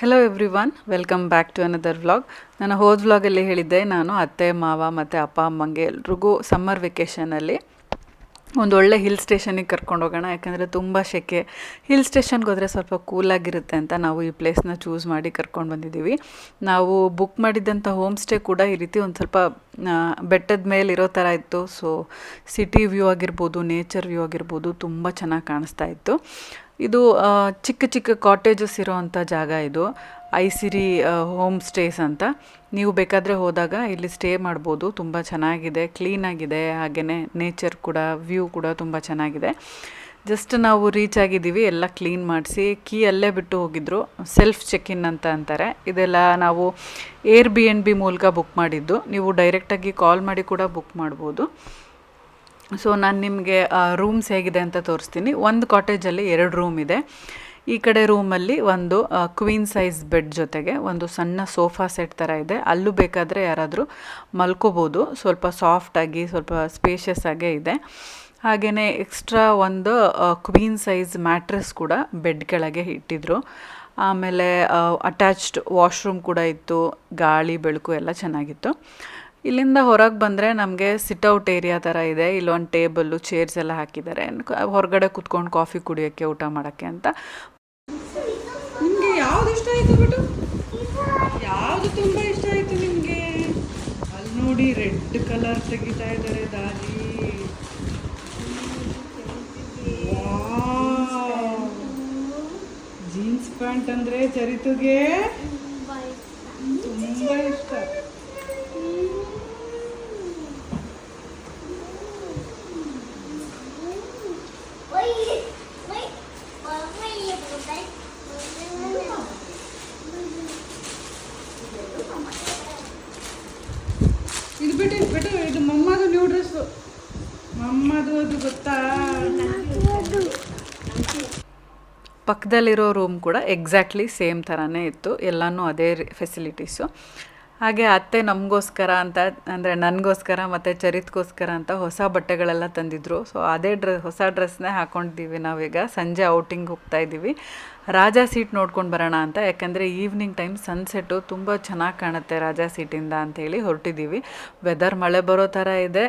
Hello everyone welcome back to another vlog ನಾನು ಹೋದ ವ್ಲಾಗಲ್ಲಿ ಹೇಳಿದ್ದೆ, ನಾನು ಅತ್ತೆ, ಮಾವ ಮತ್ತು ಅಪ್ಪ, ಅಮ್ಮಂಗೆ ಎಲ್ರಿಗೂ ಸಮ್ಮರ್ ವೆಕೇಷನಲ್ಲಿ ಒಂದು ಒಳ್ಳೆ ಹಿಲ್ ಸ್ಟೇಷನಿಗೆ ಕರ್ಕೊಂಡು ಹೋಗೋಣ. ಯಾಕಂದರೆ ತುಂಬ ಸೆಕೆ. ಹಿಲ್ ಸ್ಟೇಷನ್ಗೆ ಹೋದರೆ ಸ್ವಲ್ಪ ಕೂಲಾಗಿರುತ್ತೆ ಅಂತ ನಾವು ಈ ಪ್ಲೇಸ್ನ ಚೂಸ್ ಮಾಡಿ ಕರ್ಕೊಂಡು ಬಂದಿದ್ದೀವಿ. ನಾವು ಬುಕ್ ಮಾಡಿದ್ದಂಥ ಹೋಮ್ ಸ್ಟೇ ಕೂಡ ಈ ರೀತಿ ಒಂದು ಸ್ವಲ್ಪ ಬೆಟ್ಟದ ಮೇಲೆ ಇರೋ ಥರ ಇತ್ತು. ಸೊ ಸಿಟಿ ವ್ಯೂ ಆಗಿರ್ಬೋದು ನೇಚರ್ ವ್ಯೂ ಆಗಿರ್ಬೋದು ತುಂಬ ಚೆನ್ನಾಗಿ ಕಾಣಿಸ್ತಾ ಇತ್ತು. ಇದು ಚಿಕ್ಕ ಚಿಕ್ಕ ಕಾಟೇಜಸ್ ಇರೋವಂಥ ಜಾಗ ಇದು. ಐಸಿರಿ ಹೋಮ್ ಸ್ಟೇಸ್ ಅಂತ. ನೀವು ಬೇಕಾದರೆ ಹೋದಾಗ ಇಲ್ಲಿ ಸ್ಟೇ ಮಾಡ್ಬೋದು. ತುಂಬ ಚೆನ್ನಾಗಿದೆ ಕ್ಲೀನಾಗಿದೆ ಹಾಗೆಯೇ ನೇಚರ್ ಕೂಡ, ವ್ಯೂ ಕೂಡ ತುಂಬ ಚೆನ್ನಾಗಿದೆ. ಜಸ್ಟ್ ನಾವು ರೀಚ್ ಆಗಿದ್ದೀವಿ, ಎಲ್ಲ ಕ್ಲೀನ್ ಮಾಡಿಸಿ, ಕೀ ಅಲ್ಲೇ ಬಿಟ್ಟು ಹೋಗಿದ್ರು. ಸೆಲ್ಫ್ ಚೆಕ್ ಇನ್ ಅಂತ ಅಂತಾರೆ. ಇದೆಲ್ಲ ನಾವು ಏರ್ ಬಿ ಎನ್ ಬಿ ಮೂಲಕ ಬುಕ್ ಮಾಡಿದ್ದು. ನೀವು ಡೈರೆಕ್ಟಾಗಿ ಕಾಲ್ ಮಾಡಿ ಕೂಡ ಬುಕ್ ಮಾಡ್ಬೋದು. ಸೊ ನಾನು ನಿಮಗೆ ರೂಮ್ಸ್ ಹೇಗಿದೆ ಅಂತ ತೋರಿಸ್ತೀನಿ. ಒಂದು ಕಾಟೇಜಲ್ಲಿ ಎರಡು ರೂಮ್ ಇದೆ. ಈ ಕಡೆ ರೂಮಲ್ಲಿ ಒಂದು ಕ್ವೀನ್ ಸೈಜ್ ಬೆಡ್ ಜೊತೆಗೆ ಒಂದು ಸಣ್ಣ ಸೋಫಾ ಸೆಟ್ ಥರ ಇದೆ. ಅಲ್ಲೂ ಬೇಕಾದರೆ ಯಾರಾದರೂ ಮಲ್ಕೋಬೋದು. ಸ್ವಲ್ಪ ಸಾಫ್ಟಾಗಿ ಸ್ವಲ್ಪ ಸ್ಪೇಷಿಯಸ್ ಆಗೇ ಇದೆ. ಹಾಗೆಯೇ ಎಕ್ಸ್ಟ್ರಾ ಒಂದು ಕ್ವೀನ್ ಸೈಜ್ ಮ್ಯಾಟ್ರೆಸ್ ಕೂಡ ಬೆಡ್ ಕೆಳಗೆ ಇಟ್ಟಿದ್ರು. ಆಮೇಲೆ ಅಟ್ಯಾಚ್ಡ್ ವಾಶ್ರೂಮ್ ಕೂಡ ಇತ್ತು. ಗಾಳಿ, ಬೆಳಕು ಎಲ್ಲ ಚೆನ್ನಾಗಿತ್ತು. ಇಲ್ಲಿಂದ ಹೊರಗೆ ಬಂದರೆ ನಮಗೆ ಸಿಟ್ಔಟ್ ಏರಿಯಾ ಥರ ಇದೆ. ಇಲ್ಲೊಂದು ಟೇಬಲ್ಲು ಚೇರ್ಸ್ ಎಲ್ಲ ಹಾಕಿದ್ದಾರೆ. ಹೊರಗಡೆ ಕುತ್ಕೊಂಡು ಕಾಫಿ ಕುಡಿಯೋಕ್ಕೆ, ಊಟ ಮಾಡೋಕ್ಕೆ ಅಂತ. ನಿಮಗೆ ಯಾವ್ದು ಇಷ್ಟ ಆಯಿತು ಬಿಟ್ಟು ಯಾವುದು ತುಂಬ ಇಷ್ಟ ಆಯಿತು ನಿಮಗೆ? ಅಲ್ಲಿ ನೋಡಿ, ರೆಡ್ ಕಲರ್ ತೆಗಿತಾ ಇದ್ದಾರೆ ದಾದಿ ಜೀನ್ಸ್ ಪ್ಯಾಂಟ್ ಅಂದರೆ ಚರಿತುಗೆ ತುಂಬ ಇಷ್ಟ ಇದು ಬಿಟ್ಟು ಇದು ಬಿಟ್ಟು ಇದು ಮಮ್ಮದು ನ್ಯೂ ಡ್ರೆಸ್ಸು ಮಮ್ಮದು ಅದು ಗೊತ್ತಾ ಪಕ್ಕದಲ್ಲಿರೋ ರೂಮ್ ಕೂಡ ಎಕ್ಸಾಕ್ಟ್ಲಿ ಸೇಮ್ ಥರನೇ ಇತ್ತು. ಎಲ್ಲನೂ ಅದೇ ಫೆಸಿಲಿಟೀಸು ಹಾಗೆ ಅತ್ತೆ ನಮಗೋಸ್ಕರ ಅಂತ, ಅಂದರೆ ನನಗೋಸ್ಕರ ಮತ್ತು ಚರಿತ್ಗೋಸ್ಕರ ಅಂತ ಹೊಸ ಬಟ್ಟೆಗಳೆಲ್ಲ ತಂದಿದ್ರು. ಸೊ ಅದೇ ಡ್ರೆ, ಹೊಸ ಡ್ರೆಸ್ನೇ ಹಾಕ್ಕೊಂಡಿದ್ದೀವಿ ನಾವೀಗ. ಸಂಜೆ ಔಟಿಂಗ್ ಹೋಗ್ತಾ ಇದ್ದೀವಿ. ರಾಜಾ ಸೀಟ್ ನೋಡ್ಕೊಂಡು ಬರೋಣ ಅಂತ, ಯಾಕಂದರೆ ಈವ್ನಿಂಗ್ ಟೈಮ್ ಸನ್ಸೆಟ್ಟು ತುಂಬ ಚೆನ್ನಾಗಿ ಕಾಣುತ್ತೆ ರಾಜಾ ಸೀಟಿಂದ ಅಂಥೇಳಿ ಹೊರಟಿದ್ದೀವಿ. ವೆದರ್ ಮಳೆ ಬರೋ ಥರ ಇದೆ.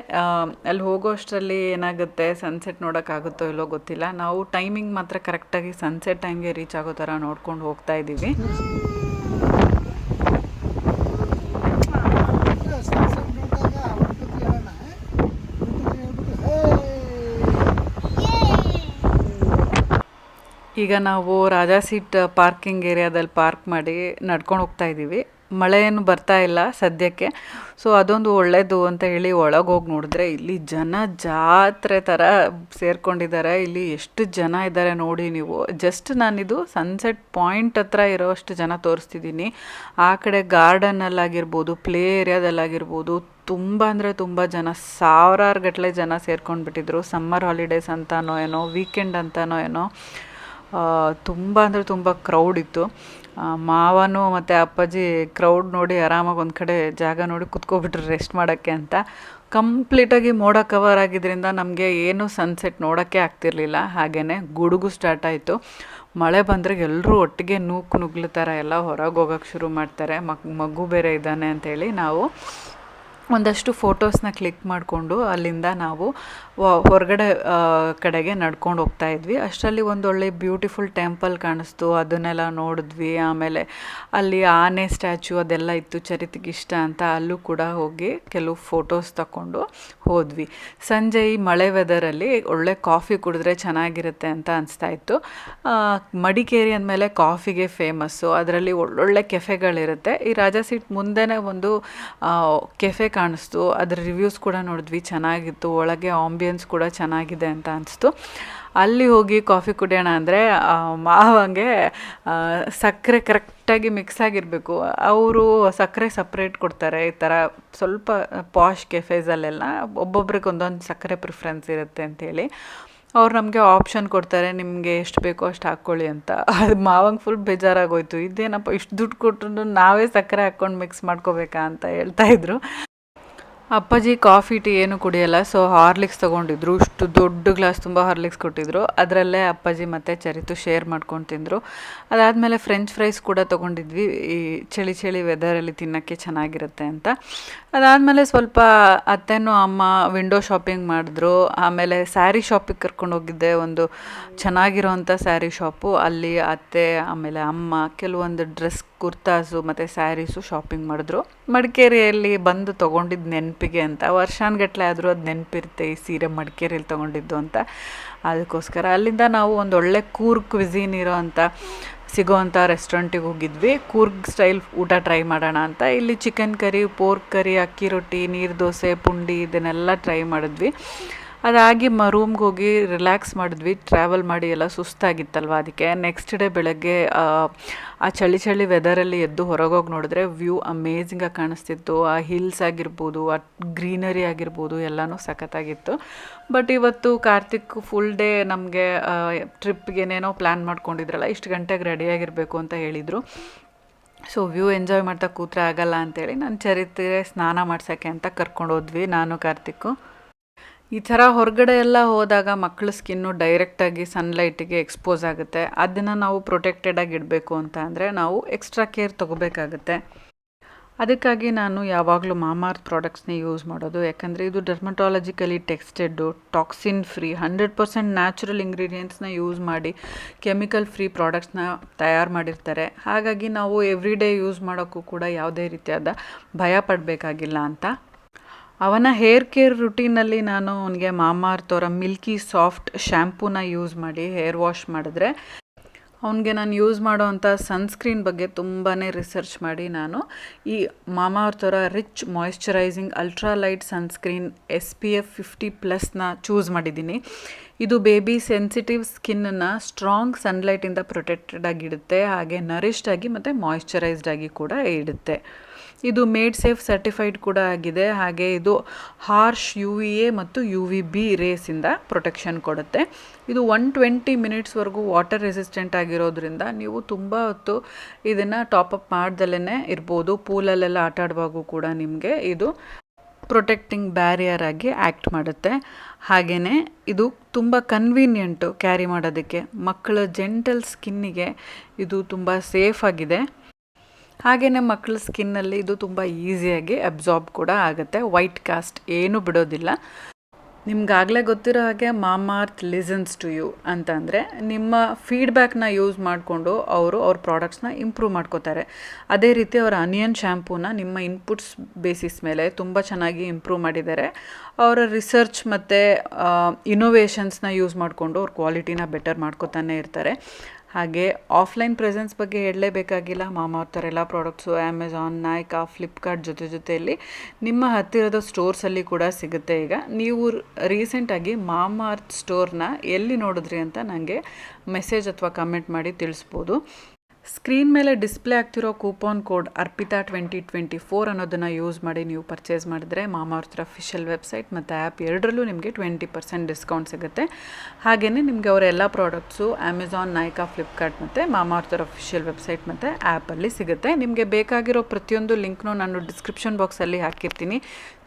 ಅಲ್ಲಿ ಹೋಗೋ ಅಷ್ಟರಲ್ಲಿ ಏನಾಗುತ್ತೆ, ಸನ್ಸೆಟ್ ನೋಡೋಕ್ಕಾಗುತ್ತೋ ಇಲ್ಲೋ ಗೊತ್ತಿಲ್ಲ. ನಾವು ಟೈಮಿಂಗ್ ಮಾತ್ರ ಕರೆಕ್ಟಾಗಿ ಸನ್ಸೆಟ್ ಟೈಮ್ಗೆ ರೀಚ್ ಆಗೋ ಥರ ನೋಡ್ಕೊಂಡು ಹೋಗ್ತಾ ಇದ್ದೀವಿ. ಈಗ ನಾವು ರಾಜಾ ಸೀಟ್ ಪಾರ್ಕಿಂಗ್ ಏರಿಯಾದಲ್ಲಿ ಪಾರ್ಕ್ ಮಾಡಿ ನಡ್ಕೊಂಡು ಹೋಗ್ತಾ ಇದ್ದೀವಿ. ಮಳೆ ಬರ್ತಾ ಇಲ್ಲ ಸದ್ಯಕ್ಕೆ. ಸೊ ಅದೊಂದು ಒಳ್ಳೇದು ಅಂತ ಹೇಳಿ ಒಳಗೆ ಹೋಗಿ ನೋಡಿದ್ರೆ ಇಲ್ಲಿ ಜನ ಜಾತ್ರೆ ಥರ ಸೇರ್ಕೊಂಡಿದ್ದಾರೆ. ಇಲ್ಲಿ ಎಷ್ಟು ಜನ ಇದ್ದಾರೆ ನೋಡಿ ನೀವು. ಜಸ್ಟ್ ನಾನಿದು ಸನ್ಸೆಟ್ ಪಾಯಿಂಟ್ ಹತ್ರ ಇರೋಷ್ಟು ಜನ ತೋರಿಸ್ತಿದ್ದೀನಿ. ಆ ಕಡೆ ಗಾರ್ಡನಲ್ಲಾಗಿರ್ಬೋದು ಪ್ಲೇ ಏರಿಯಾದಲ್ಲಾಗಿರ್ಬೋದು ತುಂಬ ಅಂದರೆ ತುಂಬ ಜನ, ಸಾವಿರಾರು ಗಟ್ಟಲೆ ಜನ ಸೇರ್ಕೊಂಡ್ಬಿಟ್ಟಿದ್ರು. ಸಮ್ಮರ್ ಹಾಲಿಡೇಸ್ ಅಂತಾನೋ ಏನೋ ವೀಕೆಂಡ್ ಅಂತಾನೋ ಏನೋ. ತುಂಬ ಅಂದರೆ ತುಂಬ ಕ್ರೌಡ್ ಇತ್ತು. ಮಾವನು ಮತ್ತು ಅಪ್ಪಾಜಿ ಕ್ರೌಡ್ ನೋಡಿ ಆರಾಮಾಗಿ ಒಂದು ಕಡೆ ಜಾಗ ನೋಡಿ ಕುತ್ಕೊಬಿಟ್ರು ರೆಸ್ಟ್ ಮಾಡೋಕ್ಕೆ ಅಂತ. ಕಂಪ್ಲೀಟಾಗಿ ಮೋಡ ಕವರ್ ಆಗಿದ್ದರಿಂದ ನಮಗೆ ಏನು ಸನ್ಸೆಟ್ ನೋಡೋಕ್ಕೆ ಆಗ್ತಿರ್ಲಿಲ್ಲ. ಹಾಗೆಯೇ ಗುಡುಗು ಸ್ಟಾರ್ಟ್ ಆಯಿತು. ಮಳೆ ಬಂದರೆ ಎಲ್ಲರೂ ಒಟ್ಟಿಗೆ ನೂಕು ನುಗ್ಲು ಥರ ಎಲ್ಲ ಹೊರಗೆ ಹೋಗೋಕ್ಕೆ ಶುರು ಮಾಡ್ತಾರೆ. ಮಗ್, ಮಗು ಬೇರೆ ಇದ್ದಾನೆ ಅಂತೇಳಿ ನಾವು ಒಂದಷ್ಟು ಫೋಟೋಸ್ನ ಕ್ಲಿಕ್ ಮಾಡಿಕೊಂಡು ಅಲ್ಲಿಂದ ನಾವು ಹೊರಗಡೆ ಕಡೆಗೆ ನಡ್ಕೊಂಡು ಹೋಗ್ತಾ ಇದ್ವಿ. ಅಷ್ಟರಲ್ಲಿ ಒಂದೊಳ್ಳೆ ಬ್ಯೂಟಿಫುಲ್ ಟೆಂಪಲ್ ಕಾಣಿಸ್ತು. ಅದನ್ನೆಲ್ಲ ನೋಡಿದ್ವಿ. ಆಮೇಲೆ ಅಲ್ಲಿ ಆನೆ ಸ್ಟ್ಯಾಚು ಅದೆಲ್ಲ ಇತ್ತು ಚರಿತಿಗೆ ಇಷ್ಟ ಅಂತ ಅಲ್ಲೂ ಕೂಡ ಹೋಗಿ ಕೆಲವು ಫೋಟೋಸ್ ತಗೊಂಡು ಹೋದ್ವಿ. ಸಂಜೆ ಈ ಮಳೆ ವೆದರಲ್ಲಿ ಒಳ್ಳೆ ಕಾಫಿ ಕುಡಿದ್ರೆ ಚೆನ್ನಾಗಿರುತ್ತೆ ಅಂತ ಅನಿಸ್ತಾ ಇತ್ತು. ಮಡಿಕೇರಿ ಅಂದಮೇಲೆ ಕಾಫಿಗೆ ಫೇಮಸ್ಸು ಅದರಲ್ಲಿ ಒಳ್ಳೊಳ್ಳೆ ಕೆಫೆಗಳಿರುತ್ತೆ. ಈ ರಾಜಾ ಸೀಟ್ ಮುಂದೆನೇ ಒಂದು ಕೆಫೆ ಕಾಣಿಸ್ತು. ಅದ್ರ ರಿವ್ಯೂಸ್ ಕೂಡ ನೋಡಿದ್ವಿ, ಚೆನ್ನಾಗಿತ್ತು. ಒಳಗೆ ಆಂಬಿಯನ್ಸ್ ಕೂಡ ಚೆನ್ನಾಗಿದೆ ಅಂತ ಅನಿಸ್ತು. ಅಲ್ಲಿ ಹೋಗಿ ಕಾಫಿ ಕುಡಿಯೋಣ ಅಂದರೆ ಮಾವಂಗೆ ಸಕ್ಕರೆ ಕರೆಕ್ಟಾಗಿ ಮಿಕ್ಸ್ ಆಗಿರಬೇಕು. ಅವರು ಸಕ್ಕರೆ ಸಪ್ರೇಟ್ ಕೊಡ್ತಾರೆ, ಈ ಥರ ಸ್ವಲ್ಪ ಪಾಶ್ ಕೆಫೇಸಲ್ಲೆಲ್ಲ ಒಬ್ಬೊಬ್ರಿಗೆ ಒಂದೊಂದು ಸಕ್ಕರೆ ಪ್ರಿಫ್ರೆನ್ಸ್ ಇರುತ್ತೆ ಅಂತೇಳಿ ಅವ್ರು ನಮಗೆ ಆಪ್ಷನ್ ಕೊಡ್ತಾರೆ, ನಿಮಗೆ ಎಷ್ಟು ಬೇಕೋ ಅಷ್ಟು ಹಾಕ್ಕೊಳ್ಳಿ ಅಂತ. ಅದು ಮಾವಂಗೆ ಫುಲ್ ಬೇಜಾರಾಗೋಯ್ತು. ಇದೇನಪ್ಪ, ಇಷ್ಟು ದುಡ್ಡು ಕೊಟ್ಟರು ನಾವೇ ಸಕ್ಕರೆ ಹಾಕ್ಕೊಂಡು ಮಿಕ್ಸ್ ಮಾಡ್ಕೋಬೇಕಾ ಅಂತ ಹೇಳ್ತಾ ಇದ್ರು. ಅಪ್ಪಾಜಿ ಕಾಫಿ ಟೀ ಏನು ಕುಡಿಯಲ್ಲ ಸೊ ಹಾರ್ಲಿಕ್ಸ್ ತೊಗೊಂಡಿದ್ರು. ಇಷ್ಟು ದೊಡ್ಡ ಗ್ಲಾಸ್ ತುಂಬ ಹಾರ್ಲಿಕ್ಸ್ ಕೊಟ್ಟಿದ್ರು. ಅದರಲ್ಲೇ ಅಪ್ಪಾಜಿ ಮತ್ತು ಚರಿತು ಶೇರ್ ಮಾಡ್ಕೊಂಡು ತಿಂದರು. ಅದಾದಮೇಲೆ ಫ್ರೆಂಚ್ ಫ್ರೈಸ್ ಕೂಡ ತೊಗೊಂಡಿದ್ವಿ. ಈ ಚಳಿ ಚಳಿ ವೆದರಲ್ಲಿ ತಿನ್ನೋಕ್ಕೆ ಚೆನ್ನಾಗಿರುತ್ತೆ ಅಂತ. ಅದಾದಮೇಲೆ ಸ್ವಲ್ಪ ಅತ್ತೆನೂ ಅಮ್ಮ ವಿಂಡೋ ಶಾಪಿಂಗ್ ಮಾಡಿದ್ರು. ಆಮೇಲೆ ಸ್ಯಾರಿ ಶಾಪಿಗೆ ಕರ್ಕೊಂಡು ಹೋಗಿದ್ದೆ. ಒಂದು ಚೆನ್ನಾಗಿರೋವಂಥ ಸ್ಯಾರಿ ಶಾಪು ಅಲ್ಲಿ ಅತ್ತೆ, ಆಮೇಲೆ ಅಮ್ಮ, ಕೆಲವೊಂದು ಡ್ರೆಸ್ ಕುರ್ತಾಸು ಮತ್ತು ಸ್ಯಾರೀಸು ಶಾಪಿಂಗ್ ಮಾಡಿದ್ರು. ಮಡಿಕೇರಿಯಲ್ಲಿ ಬಂದು ತೊಗೊಂಡಿದ್ದು ನೆನಪಿಗೆ ಅಂತ ವರ್ಷಾನ್ಗಟ್ಲೆ ಆದರೂ ಅದು ನೆನಪಿರುತ್ತೆ ಈ ಸೀರೆ ಮಡಿಕೇರಿಯಲ್ಲಿ ತೊಗೊಂಡಿದ್ದು ಅಂತ. ಅದಕ್ಕೋಸ್ಕರ ಅಲ್ಲಿಂದ ನಾವು ಒಂದು ಒಳ್ಳೆ ಕೂರ್ಗ್ ಕ್ವಿಝೀನ್ ಇರೋ ಅಂತ ಸಿಗೋವಂಥ ರೆಸ್ಟೋರೆಂಟಿಗೆ ಹೋಗಿದ್ವಿ. ಕೂರ್ಗ್ ಸ್ಟೈಲ್ ಊಟ ಟ್ರೈ ಮಾಡೋಣ ಅಂತ. ಇಲ್ಲಿ ಚಿಕನ್ ಕರಿ ಪೋರ್ಕ್ ಕರಿ ಅಕ್ಕಿ ರೊಟ್ಟಿ, ನೀರು ದೋಸೆ, ಪುಂಡಿ ಇದನ್ನೆಲ್ಲ ಟ್ರೈ ಮಾಡಿದ್ವಿ. ಅದಾಗಿ ಮ ರೂಮ್ಗೆ ಹೋಗಿ ರಿಲ್ಯಾಕ್ಸ್ ಮಾಡಿದ್ವಿ ಟ್ರಾವೆಲ್ ಮಾಡಿ ಎಲ್ಲ ಸುಸ್ತಾಗಿತ್ತಲ್ವ ಅದಕ್ಕೆ. ನೆಕ್ಸ್ಟ್ ಡೇ ಬೆಳಗ್ಗೆ ಆ, ಚಳಿ ಚಳಿ ವೆದರಲ್ಲಿ ಎದ್ದು ಹೊರಗೋಗಿ ನೋಡಿದ್ರೆ ವ್ಯೂ ಅಮೇಝಿಂಗಾಗಿ ಕಾಣಿಸ್ತಿತ್ತು. ಆ ಹಿಲ್ಸ್ ಆಗಿರ್ಬೋದು ಆ ಗ್ರೀನರಿ ಆಗಿರ್ಬೋದು ಎಲ್ಲನೂ ಸಖತ್ತಾಗಿತ್ತು. ಬಟ್ ಇವತ್ತು ಕಾರ್ತಿಕ್ ಫುಲ್ ಡೇ ನಮಗೆ ಟ್ರಿಪ್ಗೆ ಏನೇನೋ ಪ್ಲ್ಯಾನ್ ಮಾಡ್ಕೊಂಡಿದ್ರಲ್ಲ ಇಷ್ಟು ಗಂಟೆಗೆ ರೆಡಿಯಾಗಿರಬೇಕು ಅಂತ ಹೇಳಿದರು. ಸೊ ವ್ಯೂ ಎಂಜಾಯ್ ಮಾಡ್ತಾ ಕೂತ್ರೆ ಆಗಲ್ಲ ಅಂತೇಳಿ ನಾನು ಚರಿತ್ರೆ ಸ್ನಾನ ಮಾಡ್ಸೋಕ್ಕೆ ಅಂತ ಕರ್ಕೊಂಡು ಹೋದ್ವಿ ನಾನು ಕಾರ್ತಿಕ್ಕು ಈ ಥರ ಹೊರಗಡೆ ಎಲ್ಲ ಹೋದಾಗ ಮಕ್ಕಳ ಸ್ಕಿನ್ನು ಡೈರೆಕ್ಟಾಗಿ ಸನ್ಲೈಟಿಗೆ ಎಕ್ಸ್ಪೋಸ್ ಆಗುತ್ತೆ. ಅದನ್ನು ನಾವು ಪ್ರೊಟೆಕ್ಟೆಡಾಗಿ ಇಡಬೇಕು ಅಂತ ಅಂದರೆ ನಾವು ಎಕ್ಸ್ಟ್ರಾ ಕೇರ್ ತೊಗೋಬೇಕಾಗುತ್ತೆ. ಅದಕ್ಕಾಗಿ ನಾನು ಯಾವಾಗಲೂ ಮಾಮಾರ್ತ್ ಪ್ರಾಡಕ್ಟ್ಸ್ನೇ ಯೂಸ್ ಮಾಡೋದು. ಯಾಕಂದರೆ ಇದು dermatologically tested toxin free hundred percent natural ಇಂಗ್ರೀಡಿಯೆಂಟ್ಸ್ನ use ಮಾಡಿ ಕೆಮಿಕಲ್ ಫ್ರೀ ಪ್ರಾಡಕ್ಟ್ಸ್ನ ತಯಾರು ಮಾಡಿರ್ತಾರೆ. ಹಾಗಾಗಿ ನಾವು ಎವ್ರಿ ಡೇ ಯೂಸ್ ಮಾಡೋಕ್ಕೂ ಕೂಡ ಯಾವುದೇ ರೀತಿಯಾದ ಭಯ ಪಡಬೇಕಾಗಿಲ್ಲ ಅಂತ ಅವನ ಹೇರ್ ಕೇರ್ ರುಟೀನಲ್ಲಿ ನಾನು ಅವನಿಗೆ ಮಾಮಾರ್ತ್ ಅವರ ಮಿಲ್ಕಿ ಸಾಫ್ಟ್ ಶ್ಯಾಂಪೂನ ಯೂಸ್ ಮಾಡಿ ಹೇರ್ ವಾಶ್ ಮಾಡಿದ್ರೆ, ಅವನಿಗೆ ನಾನು ಯೂಸ್ ಮಾಡೋವಂಥ ಸನ್ಸ್ಕ್ರೀನ್ ಬಗ್ಗೆ ತುಂಬಾ ರಿಸರ್ಚ್ ಮಾಡಿ ನಾನು. ಈ ಮಾಮಾರ್ತೋರ rich moisturising ultra light sunscreen S P F fifty ಪ್ಲಸ್ನ choose ಮಾಡಿದ್ದೀನಿ. ಇದು ಬೇಬಿ ಸೆನ್ಸಿಟಿವ್ ಸ್ಕಿನ್ನನ್ನು ಸ್ಟ್ರಾಂಗ್ ಸನ್ಲೈಟಿಂದ ಪ್ರೊಟೆಕ್ಟೆಡ್ ಆಗಿಡುತ್ತೆ ಹಾಗೆ ನರಿಷ್ಡ್ ಆಗಿ ಮತ್ತು ಮಾಯಿಶ್ಚರೈಸ್ಡ್ ಆಗಿ ಕೂಡ ಇಡುತ್ತೆ. ಇದು ಮೇಡ್ ಸೇಫ್ ಸರ್ಟಿಫೈಡ್ ಕೂಡ ಆಗಿದೆ. ಹಾಗೆ ಇದು ಹಾರ್ಶ್ ಯು ವಿ ಎ ಮತ್ತು ಯು ವಿ ಬಿ ರೇಸಿಂದ ಪ್ರೊಟೆಕ್ಷನ್ ಕೊಡುತ್ತೆ. ಇದು ಒನ್ ಟ್ವೆಂಟಿ ಮಿನಿಟ್ಸ್ವರೆಗೂ ವಾಟರ್ ರೆಸಿಸ್ಟೆಂಟ್ ಆಗಿರೋದ್ರಿಂದ ನೀವು ತುಂಬ ಹೊತ್ತು ಇದನ್ನು ಟಾಪಪ್ ಮಾಡ್ದಲೇ ಇರ್ಬೋದು. ಪೂಲಲ್ಲೆಲ್ಲ ಆಟ ಕೂಡ ನಿಮಗೆ ಇದು ಪ್ರೊಟೆಕ್ಟಿಂಗ್ ಬ್ಯಾರಿಯರ್ ಆಗಿ ಆ್ಯಕ್ಟ್ ಮಾಡುತ್ತೆ. ಹಾಗೆಯೇ ಇದು ತುಂಬ ಕನ್ವೀನಿಯಂಟು ಕ್ಯಾರಿ ಮಾಡೋದಕ್ಕೆ. ಮಕ್ಕಳ ಜೆಂಟಲ್ ಸ್ಕಿನ್ನಿಗೆ ಇದು ತುಂಬ ಸೇಫ್ ಆಗಿದೆ. ಹಾಗೆಯೇ ಮಕ್ಕಳ ಸ್ಕಿನ್ನಲ್ಲಿ ಇದು ತುಂಬ ಈಸಿಯಾಗಿ ಅಬ್ಸಾರ್ಬ್ ಕೂಡ ಆಗುತ್ತೆ. ವೈಟ್ ಕಾಸ್ಟ್ ಏನೂ ಬಿಡೋದಿಲ್ಲ. ನಿಮ್ಗಾಗಲೇ ಗೊತ್ತಿರೋ ಹಾಗೆ ಮಾಮಾರ್ತ್ ಲಿಸನ್ಸ್ ಟು ಯು ಅಂತಂದರೆ ನಿಮ್ಮ ಫೀಡ್ಬ್ಯಾಕ್ನ ಯೂಸ್ ಮಾಡಿಕೊಂಡು ಅವರು ಅವ್ರ ಪ್ರಾಡಕ್ಟ್ಸ್ನ ಇಂಪ್ರೂವ್ ಮಾಡ್ಕೋತಾರೆ. ಅದೇ ರೀತಿ ಅವರ ಅನಿಯನ್ ಶ್ಯಾಂಪೂನ ನಿಮ್ಮ ಇನ್ಪುಟ್ಸ್ ಬೇಸಿಸ್ ಮೇಲೆ ತುಂಬ ಚೆನ್ನಾಗಿ ಇಂಪ್ರೂವ್ ಮಾಡಿದ್ದಾರೆ. ಅವರ ರಿಸರ್ಚ್ ಮತ್ತು ಇನೋವೇಷನ್ಸ್ನ ಯೂಸ್ ಮಾಡಿಕೊಂಡು ಅವ್ರ ಕ್ವಾಲಿಟಿನ ಬೆಟರ್ ಮಾಡ್ಕೋತಾನೆ ಇರ್ತಾರೆ. ಹಾಗೆ ಆಫ್ಲೈನ್ ಪ್ರೆಸೆನ್ಸ್ ಬಗ್ಗೆ ಹೇಳಲೇಬೇಕಾಗಿಲ್ಲ. ಮಾಮಾರ್ತರ ಎಲ್ಲ ಪ್ರಾಡಕ್ಟ್ಸು ಅಮೆಝಾನ್ ನಾಯ್ಕಾ ಫ್ಲಿಪ್ಕಾರ್ಟ್ ಜೊತೆ ಜೊತೆಯಲ್ಲಿ ನಿಮ್ಮ ಹತ್ತಿರದ ಸ್ಟೋರ್ಸಲ್ಲಿ ಕೂಡ ಸಿಗುತ್ತೆ ಈಗ. ನೀವು ರೀಸೆಂಟಾಗಿ ಮಾಮಾರ್ತ್ ಸ್ಟೋರ್ನ ಎಲ್ಲಿ ನೋಡಿದ್ರಿ ಅಂತ ನನಗೆ ಮೆಸೇಜ್ ಅಥವಾ ಕಮೆಂಟ್ ಮಾಡಿ ತಿಳಿಸ್ಬೋದು. ಸ್ಕ್ರೀನ್ ಮೇಲೆ ಡಿಸ್ಪ್ಲೇ ಆಗ್ತಿರೋ coupon code Arpita twenty twenty four ಅನ್ನೋದನ್ನು ಯೂಸ್ ಮಾಡಿ ನೀವು ಪರ್ಚೇಸ್ ಮಾಡಿದ್ರೆ ಮಾಮಾರ್ತ್ರ ಅಫಿಷಿಯಲ್ ವೆಬ್ಸೈಟ್ ಮತ್ತು ಆ್ಯಪ್ ಎರಡರಲ್ಲೂ ನಿಮಗೆ ಟ್ವೆಂಟಿ ಪರ್ಸೆಂಟ್ ಡಿಸ್ಕೌಂಟ್ ಸಿಗುತ್ತೆ. ಹಾಗೆಯೇ ನಿಮಗೆ ಅವರ ಎಲ್ಲ ಪ್ರಾಡಕ್ಟ್ಸು ಅಮೆಝಾನ್ ನೈಕಾ ಫ್ಲಿಪ್ಕಾರ್ಟ್ ಮತ್ತು ಮಾಮಾರ್ಥರ ಅಫಿಷಿಯಲ್ ವೆಬ್ಸೈಟ್ ಮತ್ತು ಆ್ಯಪಲ್ಲಿ ಸಿಗುತ್ತೆ. ನಿಮಗೆ ಬೇಕಾಗಿರೋ ಪ್ರತಿಯೊಂದು ಲಿಂಕ್ನೂ ನಾನು ಡಿಸ್ಕ್ರಿಪ್ಷನ್ ಬಾಕ್ಸಲ್ಲಿ ಹಾಕಿರ್ತೀನಿ.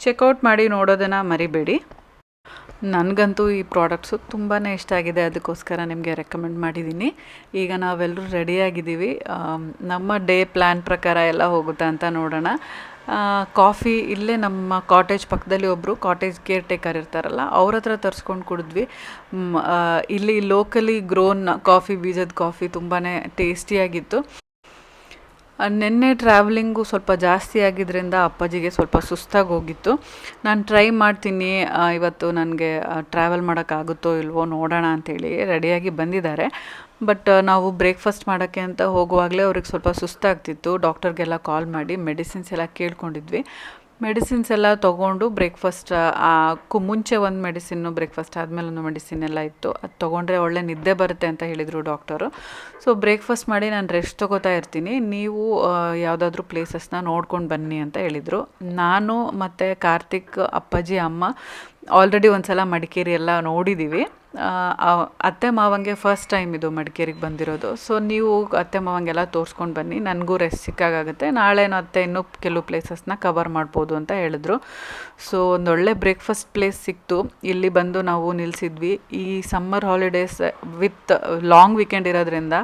ಚೆಕ್ಔಟ್ ಮಾಡಿ ನೋಡೋದನ್ನು ಮರಿಬೇಡಿ. ನನಗಂತೂ ಈ ಪ್ರಾಡಕ್ಟ್ಸು ತುಂಬಾ ಇಷ್ಟ ಆಗಿದೆ, ಅದಕ್ಕೋಸ್ಕರ ನಿಮಗೆ ರೆಕಮೆಂಡ್ ಮಾಡಿದ್ದೀನಿ ಈಗ ನಾವೆಲ್ಲರೂ ರೆಡಿಯಾಗಿದ್ದೀವಿ. ನಮ್ಮ ಡೇ ಪ್ಲ್ಯಾನ್ ಪ್ರಕಾರ ಎಲ್ಲ ಹೋಗುತ್ತಾ ಅಂತ ನೋಡೋಣ. ಕಾಫಿ, ಇಲ್ಲೇ ನಮ್ಮ ಕಾಟೇಜ್ ಪಕ್ಕದಲ್ಲಿ ಒಬ್ಬರು ಕಾಟೇಜ್ ಕೇರ್ ಟೇಕರ್ ಇರ್ತಾರಲ್ಲ, ಅವ್ರ ಹತ್ರ ತರಿಸ್ಕೊಂಡು ಕುಡಿದ್ವಿ. ಇಲ್ಲಿ ಲೋಕಲಿ ಗ್ರೋನ್ ಕಾಫಿ, ಬೀಜದ ಕಾಫಿ ತುಂಬಾ ಟೇಸ್ಟಿಯಾಗಿತ್ತು. ನೆನ್ನೆ ಟ್ರಾವೆಲಿಂಗು ಸ್ವಲ್ಪ ಜಾಸ್ತಿ ಆಗಿದ್ದರಿಂದ ಅಪ್ಪಾಜಿಗೆ ಸ್ವಲ್ಪ ಸುಸ್ತಾಗಿ ಹೋಗಿತ್ತು ನಾನು ಟ್ರೈ ಮಾಡ್ತೀನಿ ಇವತ್ತು ನನಗೆ ಟ್ರಾವೆಲ್ ಮಾಡೋಕ್ಕಾಗುತ್ತೋ ಇಲ್ವೋ ನೋಡೋಣ ಅಂಥೇಳಿ ರೆಡಿಯಾಗಿ ಬಂದಿದ್ದಾರೆ. ಬಟ್ ನಾವು ಬ್ರೇಕ್ಫಾಸ್ಟ್ ಮಾಡೋಕ್ಕೆ ಅಂತ ಹೋಗುವಾಗಲೇ ಅವ್ರಿಗೆ ಸ್ವಲ್ಪ ಸುಸ್ತಾಗ್ತಿತ್ತು. ಡಾಕ್ಟರ್ಗೆಲ್ಲ ಕಾಲ್ ಮಾಡಿ ಮೆಡಿಸಿನ್ಸ್ ಎಲ್ಲ ಕೇಳ್ಕೊಂಡಿದ್ವಿ. ಮೆಡಿಸಿನ್ಸ್ ಎಲ್ಲ ತೊಗೊಂಡು ಬ್ರೇಕ್ಫಾಸ್ಟ್ ಮುಂಚೆ ಒಂದು ಮೆಡಿಸಿನ್ನು ಬ್ರೇಕ್ಫಾಸ್ಟ್ ಆದಮೇಲೆ ಒಂದು ಮೆಡಿಸಿನ್ ಎಲ್ಲ ಇತ್ತು. ಅದು ತೊಗೊಂಡ್ರೆ ಒಳ್ಳೆ ನಿದ್ದೆ ಬರುತ್ತೆ ಅಂತ ಹೇಳಿದರು ಡಾಕ್ಟರು. ಸೊ ಬ್ರೇಕ್ಫಾಸ್ಟ್ ಮಾಡಿ ನಾನು ರೆಸ್ಟ್ ತೊಗೋತಾ ಇರ್ತೀನಿ. ನೀವು ಯಾವುದಾದ್ರೂ ಪ್ಲೇಸಸ್ನ ನೋಡ್ಕೊಂಡು ಬನ್ನಿ ಅಂತ ಹೇಳಿದರು. ನಾನು ಮತ್ತು ಕಾರ್ತಿಕ್ ಅಪ್ಪಾಜಿ ಅಮ್ಮ, ಆಲ್ರೆಡಿ ಒಂದು ಸಲ ಮಡಿಕೇರಿ ಎಲ್ಲ ನೋಡಿದ್ದೀವಿ ಅತ್ತೆ ಮಾವಂಗೆ ಫಸ್ಟ್ ಟೈಮ್ ಇದು ಮಡಿಕೇರಿಗೆ ಬಂದಿರೋದು. ಸೊ ನೀವು ಅತ್ತೆ ಮಾವಂಗೆಲ್ಲ ತೋರಿಸ್ಕೊಂಡು ಬನ್ನಿ. ನನಗೂ ರೆಸ್ಟ್ ಸಿಕ್ಕಾಗುತ್ತೆ ನಾಳೆನೂ ಅತ್ತೆ ಇನ್ನೂ ಕೆಲವು ಪ್ಲೇಸಸ್ನ ಕವರ್ ಮಾಡ್ಬೋದು ಅಂತ ಹೇಳಿದ್ರು. ಸೊ ಒಂದೊಳ್ಳೆ ಬ್ರೇಕ್ಫಾಸ್ಟ್ ಪ್ಲೇಸ್ ಸಿಕ್ತು. ಇಲ್ಲಿ ಬಂದು ನಾವು ನಿಲ್ಲಿಸಿದ್ವಿ ಈ summer holidays with long weekend ಇರೋದ್ರಿಂದ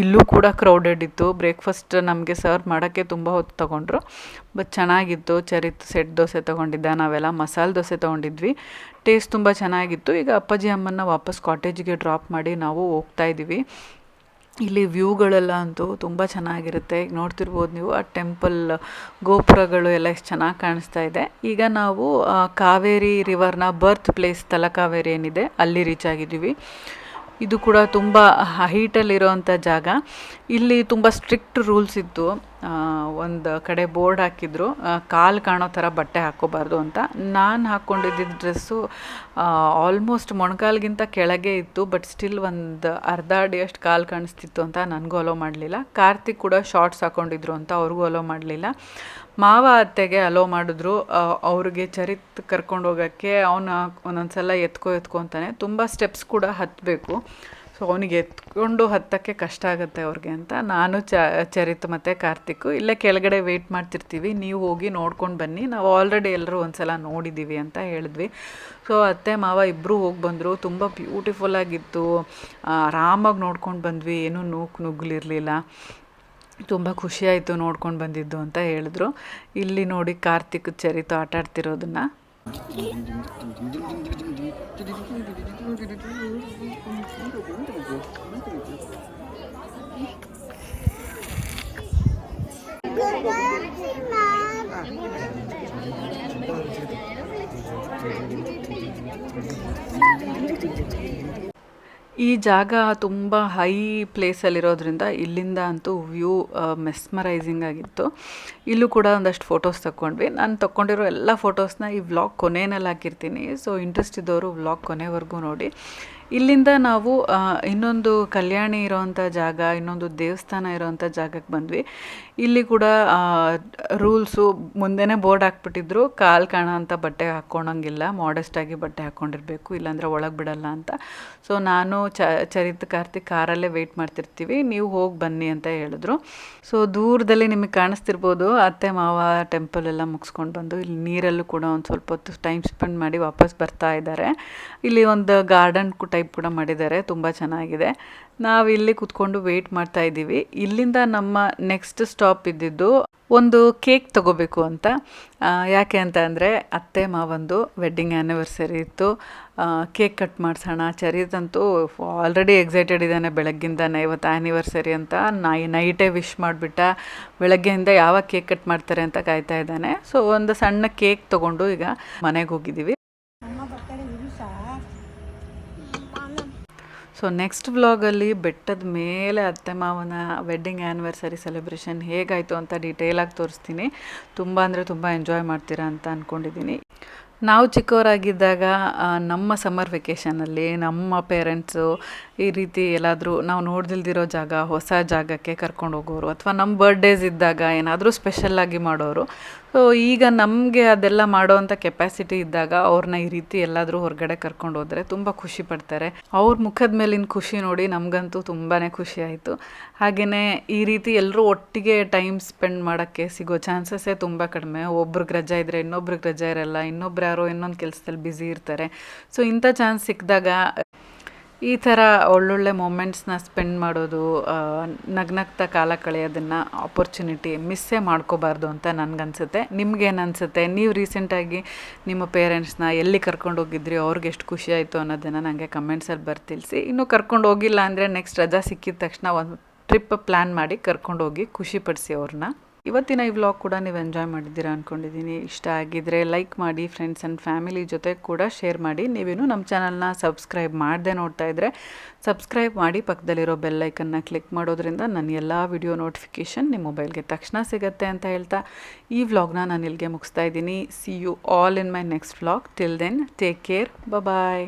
ಇಲ್ಲೂ ಕೂಡ ಕ್ರೌಡೆಡ್ ಇತ್ತು. ಬ್ರೇಕ್ಫಾಸ್ಟ್ ನಮಗೆ ಸರ್ವ್ ಮಾಡೋಕ್ಕೆ ತುಂಬ ಹೊತ್ತು ತೊಗೊಂಡ್ರು. ಬಟ್ ಚೆನ್ನಾಗಿತ್ತು. ಚರಿತ್ ಸೆಟ್ ದೋಸೆ ತೊಗೊಂಡಿದ್ದ. ನಾವೆಲ್ಲ ಮಸಾಲೆ ದೋಸೆ ತೊಗೊಂಡಿದ್ವಿ. ಟೇಸ್ಟ್ ತುಂಬ ಚೆನ್ನಾಗಿತ್ತು. ಈಗ ಅಪ್ಪಾಜಿ ಅಮ್ಮನ್ನ ವಾಪಸ್ ಕಾಟೇಜ್ಗೆ ಡ್ರಾಪ್ ಮಾಡಿ ನಾವು ಹೋಗ್ತಾ ಇದ್ದೀವಿ. ಇಲ್ಲಿ ವ್ಯೂಗಳೆಲ್ಲ ಅಂತೂ ತುಂಬ ಚೆನ್ನಾಗಿರುತ್ತೆ. ಈಗ ನೋಡ್ತಿರ್ಬೋದು ನೀವು, ಆ ಟೆಂಪಲ್ ಗೋಪುರಗಳು ಎಲ್ಲ ಎಷ್ಟು ಚೆನ್ನಾಗಿ ಕಾಣಿಸ್ತಾ ಇದೆ. ಈಗ ನಾವು ಕಾವೇರಿ ರಿವರ್ನ ಬರ್ತ್ ಪ್ಲೇಸ್ ತಲಕಾವೇರಿ ಏನಿದೆ, ಅಲ್ಲಿ ರೀಚ್ ಆಗಿದ್ದೀವಿ. ಇದು ಕೂಡ ತುಂಬ ಹೈಟಲ್ಲಿರೋವಂಥ ಜಾಗ. ಇಲ್ಲಿ ತುಂಬ ಸ್ಟ್ರಿಕ್ಟ್ ರೂಲ್ಸ್ ಇತ್ತು. ಒಂದು ಕಡೆ ಬೋರ್ಡ್ ಹಾಕಿದ್ರು. ಕಾಲು ಕಾಣೋ ಥರ ಬಟ್ಟೆ ಹಾಕ್ಕೋಬಾರ್ದು ಅಂತ. ನಾನು ಹಾಕ್ಕೊಂಡಿದ್ದ ಡ್ರೆಸ್ಸು ಆಲ್ಮೋಸ್ಟ್ ಮೊಣಕಾಲ್ಗಿಂತ ಕೆಳಗೆ ಇತ್ತು ಬಟ್ ಸ್ಟಿಲ್ ಒಂದು ಅರ್ಧ ಅಡಿಯಷ್ಟು ಕಾಲು ಕಾಣಿಸ್ತಿತ್ತು ಅಂತ ನನಗೂ ಅಲೋ ಮಾಡಲಿಲ್ಲ. ಕಾರ್ತಿಕ್ ಕೂಡ ಶಾರ್ಟ್ಸ್ ಹಾಕ್ಕೊಂಡಿದ್ರು ಅಂತ ಅವ್ರಿಗೂ ಅಲೋ ಮಾಡಲಿಲ್ಲ. ಮಾವ ಅತ್ತೆಗೆ ಅಲೋ ಮಾಡಿದ್ರು. ಅವ್ರಿಗೆ ಚರಿತ್ ಕರ್ಕೊಂಡು ಹೋಗೋಕ್ಕೆ ಅವನ ಒಂದೊಂದು ಸಲ ಎತ್ಕೊ ಅಂತಾನೆ ತುಂಬ ಸ್ಟೆಪ್ಸ್ ಕೂಡ ಹತ್ತಬೇಕು ಸೊ ಅವನಿಗೆ ಎತ್ಕೊಂಡು ಹತ್ತಕ್ಕೆ ಕಷ್ಟ ಆಗುತ್ತೆ ಅವ್ರಿಗೆ ಅಂತ ನಾನು ಚ ಚರಿತ್ ಮತ್ತು ಕಾರ್ತಿಕ್ ಇಲ್ಲೇ ಕೆಳಗಡೆ ವೆಯ್ಟ್ ಮಾಡ್ತಿರ್ತೀವಿ. ನೀವು ಹೋಗಿ ನೋಡ್ಕೊಂಡು ಬನ್ನಿ. ನಾವು ಆಲ್ರೆಡಿ ಎಲ್ಲರೂ ಒಂದ್ಸಲ ನೋಡಿದ್ದೀವಿ ಅಂತ ಹೇಳಿದ್ವಿ. ಸೊ ಅತ್ತೆ, ಮಾವ ಇಬ್ಬರು ಹೋಗಿ ಬಂದರು. ತುಂಬ ಬ್ಯೂಟಿಫುಲ್ಲಾಗಿತ್ತು ಆರಾಮಾಗಿ ನೋಡ್ಕೊಂಡು ಬಂದ್ವಿ. ಏನೂ ನೂಕು ನುಗ್ಲಿರಲಿಲ್ಲ. ತುಂಬ ಖುಷಿಯಾಯಿತು ನೋಡ್ಕೊಂಡು ಬಂದಿದ್ದು ಅಂತ ಹೇಳಿದ್ರು. ಇಲ್ಲಿ ನೋಡಿ ಕಾರ್ತಿಕ್ ಚರಿತು ಆಟ ಆಡ್ತಿರೋದನ್ನ. ಈ ಜಾಗ ತುಂಬ ಹೈ ಪ್ಲೇಸಲ್ಲಿರೋದ್ರಿಂದ ಇಲ್ಲಿಂದ ಅಂತೂ ವ್ಯೂ ಮೆಸ್ಮರೈಸಿಂಗ್ ಆಗಿತ್ತು. ಇಲ್ಲೂ ಕೂಡ ಒಂದಷ್ಟು ಫೋಟೋಸ್ ತಗೊಂಡ್ವಿ ನಾನು ತಗೊಂಡಿರೋ ಎಲ್ಲ ಫೋಟೋಸ್ನ ಈ ವ್ಲಾಗ್ ಕೊನೆಯಲ್ಲಿ ಹಾಕಿರ್ತೀನಿ. ಸೊ ಇಂಟ್ರೆಸ್ಟ್ ಇದ್ದವರು ವ್ಲಾಗ್ ಕೊನೆವರೆಗೂ ನೋಡಿ. ಇಲ್ಲಿಂದ ನಾವು ಇನ್ನೊಂದು ಕಲ್ಯಾಣಿ ಇರೋವಂಥ ಜಾಗ, ಇನ್ನೊಂದು ದೇವಸ್ಥಾನ ಇರೋವಂಥ ಜಾಗಕ್ಕೆ ಬಂದ್ವಿ. ಇಲ್ಲಿ ಕೂಡ ರೂಲ್ಸು ಮುಂದೆನೇ ಬೋರ್ಡ್ ಹಾಕ್ಬಿಟ್ಟಿದ್ರು, ಕಾಲು ಕಾಣೋ ಅಂತ ಬಟ್ಟೆ ಹಾಕ್ಕೊಳಂಗಿಲ್ಲ ಮಾಡೆಸ್ಟಾಗಿ ಬಟ್ಟೆ ಹಾಕ್ಕೊಂಡಿರಬೇಕು, ಇಲ್ಲಾಂದರೆ ಒಳಗೆ ಬಿಡಲ್ಲ ಅಂತ. ಸೊ ನಾನು ಚ, ಚರಿತ್ ಕಾರ್ತಿಕ್ ಕಾರಲ್ಲೇ ವೆಯ್ಟ್ ಮಾಡ್ತಿರ್ತೀವಿ, ನೀವು ಹೋಗಿ ಬನ್ನಿ ಅಂತ ಹೇಳಿದ್ರು. ಸೊ ದೂರದಲ್ಲಿ ನಿಮಗೆ ಕಾಣಿಸ್ತಿರ್ಬೋದು, ಅತ್ತೆ, ಮಾವ ಟೆಂಪಲ್ ಎಲ್ಲ ಮುಗಿಸ್ಕೊಂಡು ಬಂದು, ಇಲ್ಲಿ ನೀರಲ್ಲೂ ಕೂಡ ಒಂದು ಸ್ವಲ್ಪ ಹೊತ್ತು ಟೈಮ್ ಸ್ಪೆಂಡ್ ಮಾಡಿ ವಾಪಸ್ ಬರ್ತಾ ಇದ್ದಾರೆ ಇಲ್ಲಿ ಒಂದು ಗಾರ್ಡನ್ ಟೈಪ್ ಕೂಡ ಮಾಡಿದ್ದಾರೆ ತುಂಬ ಚೆನ್ನಾಗಿದೆ. ನಾವು ಇಲ್ಲಿ ಕುತ್ಕೊಂಡು ವೆಯ್ಟ್ ಮಾಡ್ತಾ ಇದ್ದೀವಿ ಇಲ್ಲಿಂದ ನಮ್ಮ ನೆಕ್ಸ್ಟ್ ಸ್ಟಾಪ್ ಇದ್ದಿದ್ದು ಒಂದು ಕೇಕ್ ತಗೋಬೇಕು ಅಂತ. ಯಾಕೆ ಅಂತ ಅಂದರೆ ಅತ್ತೆ ಮಾವಂದು ವೆಡ್ಡಿಂಗ್ ಆ್ಯನಿವರ್ಸರಿ ಇತ್ತು. ಕೇಕ್ ಕಟ್ ಮಾಡಿಸೋಣ. ಚರಿದಂತೂ ಆಲ್ರೆಡಿ ಎಕ್ಸೈಟೆಡ್ ಇದ್ದಾನೆ ಬೆಳಗ್ಗಿಂದಾನೆ ಇವತ್ತು ಆ್ಯನಿವರ್ಸರಿ ಅಂತ. ನೈ ನೈಟೇ ವಿಶ್ ಮಾಡಿಬಿಟ್ಟ. ಬೆಳಗ್ಗೆಯಿಂದ ಯಾವಾಗ ಕೇಕ್ ಕಟ್ ಮಾಡ್ತಾರೆ ಅಂತ ಕಾಯ್ತಾ ಇದ್ದಾನೆ. ಸೊ ಒಂದು ಸಣ್ಣ ಕೇಕ್ ತೊಗೊಂಡು ಈಗ ಮನೆಗೆ ಹೋಗಿದ್ದೀವಿ. ಸೊ ನೆಕ್ಸ್ಟ್ ವ್ಲಾಗಲ್ಲಿ ಬೆಟ್ಟದ ಮೇಲೆ ಅತ್ತೆ ಮಾವನ ವೆಡ್ಡಿಂಗ್ ಆ್ಯನಿವರ್ಸರಿ ಸೆಲೆಬ್ರೇಷನ್ ಹೇಗಾಯಿತು ಅಂತ ಡೀಟೇಲಾಗಿ ತೋರಿಸ್ತೀನಿ. ತುಂಬ ಅಂದರೆ ತುಂಬ ಎಂಜಾಯ್ ಮಾಡ್ತೀರಾ ಅಂತ ಅಂದ್ಕೊಂಡಿದ್ದೀನಿ ನಾವು ಚಿಕ್ಕವರಾಗಿದ್ದಾಗ ನಮ್ಮ ಸಮ್ಮರ್ ವೆಕೇಷನಲ್ಲಿ ನಮ್ಮ ಪೇರೆಂಟ್ಸು ಈ ರೀತಿ ಎಲ್ಲಾದರೂ ನಾವು ನೋಡ್ದಿಲ್ದಿರೋ ಜಾಗ, ಹೊಸ ಜಾಗಕ್ಕೆ ಕರ್ಕೊಂಡು ಹೋಗೋರು, ಅಥವಾ ನಮ್ಮ ಬರ್ಡೇಸ್ ಇದ್ದಾಗ ಏನಾದರೂ ಸ್ಪೆಷಲ್ಲಾಗಿ ಮಾಡೋರು ಈಗ ನಮಗೆ ಅದೆಲ್ಲ ಮಾಡೋವಂಥ ಕೆಪಾಸಿಟಿ ಇದ್ದಾಗ ಅವ್ರನ್ನ ಈ ರೀತಿ ಎಲ್ಲಾದರೂ ಹೊರಗಡೆ ಕರ್ಕೊಂಡು ಹೋದರೆ ತುಂಬ ಖುಷಿ ಪಡ್ತಾರೆ. ಅವ್ರ ಮುಖದ ಮೇಲಿನ ಖುಷಿ ನೋಡಿ ನಮಗಂತೂ ತುಂಬಾ ಖುಷಿ ಆಯಿತು. ಹಾಗೆಯೇ ಈ ರೀತಿ ಎಲ್ಲರೂ ಒಟ್ಟಿಗೆ ಟೈಮ್ ಸ್ಪೆಂಡ್ ಮಾಡೋಕ್ಕೆ ಸಿಗೋ ಚಾನ್ಸಸ್ಸೇ ತುಂಬ ಕಡಿಮೆ. ಒಬ್ರಿಗೆ ರಜಾ ಇದ್ದರೆ ಇನ್ನೊಬ್ರಿಗೆ ರಜಾ ಇರಲ್ಲ, ಇನ್ನೊಬ್ರು ಯಾರೋ ಇನ್ನೊಂದು ಕೆಲಸದಲ್ಲಿ ಬ್ಯುಸಿ ಇರ್ತಾರೆ. ಸೊ ಇಂಥ ಚಾನ್ಸ್ ಸಿಕ್ಕಿದಾಗ ಈ ಥರ ಒಳ್ಳೊಳ್ಳೆ ಮೊಮೆಂಟ್ಸ್ನ ಸ್ಪೆಂಡ್ ಮಾಡೋದು ನಗ್ನಗ್ತ ಕಾಲ ಕಳೆಯೋದನ್ನು ಆಪರ್ಚುನಿಟಿ ಮಿಸ್ಸೇ ಮಾಡ್ಕೋಬಾರ್ದು ಅಂತ ನನಗನ್ಸುತ್ತೆ. ನಿಮ್ಗೇನು ಅನಿಸುತ್ತೆ ನೀವು ರೀಸೆಂಟಾಗಿ ನಿಮ್ಮ ಪೇರೆಂಟ್ಸ್ನ ಎಲ್ಲಿ ಕರ್ಕೊಂಡು ಹೋಗಿದ್ರಿ, ಅವ್ರಿಗೆ ಎಷ್ಟು ಖುಷಿ ಆಯಿತು ಅನ್ನೋದನ್ನು ನನಗೆ ಕಮೆಂಟ್ಸಲ್ಲಿ ಬರ್ತಿಳಿಸಿ ಇನ್ನೂ ಕರ್ಕೊಂಡು ಹೋಗಿಲ್ಲ ಅಂದರೆ ನೆಕ್ಸ್ಟ್ ರಜಾ ಸಿಕ್ಕಿದ ತಕ್ಷಣ ಒಂದು ಟ್ರಿಪ್ ಪ್ಲ್ಯಾನ್ ಮಾಡಿ ಕರ್ಕೊಂಡು ಹೋಗಿ ಖುಷಿಪಡಿಸಿ ಅವ್ರನ್ನ ಇವತ್ತಿನ ಈ ವ್ಲಾಗ್ ಕೂಡ ನೀವು ಎಂಜಾಯ್ ಮಾಡಿದ್ದೀರಾ ಅಂದ್ಕೊಂಡಿದ್ದೀನಿ ಇಷ್ಟ ಆಗಿದ್ರೆ ಲೈಕ್ ಮಾಡಿ ಫ್ರೆಂಡ್ಸ್ ಆ್ಯಂಡ್ ಫ್ಯಾಮಿಲಿ ಜೊತೆ ಕೂಡ ಶೇರ್ ಮಾಡಿ. ನೀವೇನು ನಮ್ಮ ಚಾನಲ್ನ ಸಬ್ಸ್ಕ್ರೈಬ್ ಮಾಡದೆ ನೋಡ್ತಾ ಇದ್ದರೆ ಸಬ್ಸ್ಕ್ರೈಬ್ ಮಾಡಿ ಪಕ್ಕದಲ್ಲಿರೋ ಬೆಲ್ಲೈಕನ್ನ ಕ್ಲಿಕ್ ಮಾಡೋದ್ರಿಂದ ನನ್ನ ಎಲ್ಲ ವಿಡಿಯೋ ನೋಟಿಫಿಕೇಷನ್ ನಿಮ್ಮ ಮೊಬೈಲ್ಗೆ ತಕ್ಷಣ ಸಿಗುತ್ತೆ ಅಂತ ಹೇಳ್ತಾ ಈ ವ್ಲಾಗ್ನ ನಾನು ಇಲ್ಲಿಗೆ ಮುಗಿಸ್ತಾ ಇದ್ದೀನಿ. See you all in my next vlog till then take care bye